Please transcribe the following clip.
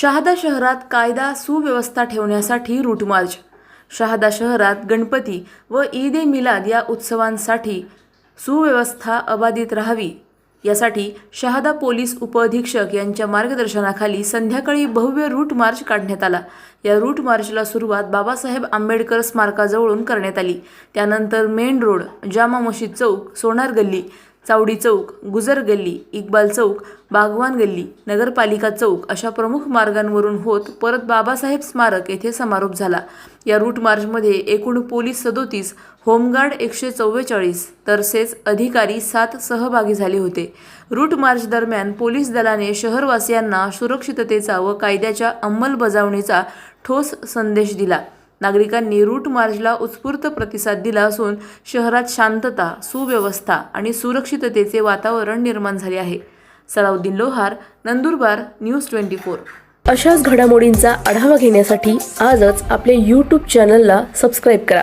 शहादा शहरात कायदा सुव्यवस्था ठेवण्यासाठी रूट मार्च शहादा शहरात गणपती व ईद ए मिलाद या उत्सवांसाठी सुव्यवस्था अबाधित राहावी. यासाठी शहादा पोलीस उपअधीक्षक यांच्या मार्गदर्शनाखाली संध्याकाळी भव्य रूट मार्च काढण्यात आला. या रूट मार्चला सुरुवात बाबासाहेब आंबेडकर स्मारकाजवळून करण्यात आली. त्यानंतर मेन रोड जामा मशीद चौक सोनार गल्ली चावडी चौक गुजर गल्ली इक्बाल चौक बागवान गल्ली नगरपालिका चौक अशा प्रमुख मार्गांवरून होत परत बाबासाहेब स्मारक येथे समारोप झाला. या रूट मार्चमध्ये एकूण पोलीस सदोतीस होमगार्ड एकशे चव्वेचाळीस तसेच अधिकारी सात सहभागी झाले होते. रूट मार्च दरम्यान पोलीस दलाने शहरवासियांना सुरक्षिततेचा व कायद्याच्या अंमलबजावणीचा ठोस संदेश दिला. नागरिकांनी रूट मार्चला उत्स्फूर्त प्रतिसाद दिला असून शहरात शांतता सुव्यवस्था आणि सुरक्षिततेचे वातावरण निर्माण झाले आहे. Salauddin Lohar Nandurbar news twenty four. अशाच घडामोडींचा आढावा घेण्यासाठी आजच आपल्या यूट्यूब चॅनलला सबस्क्राईब करा.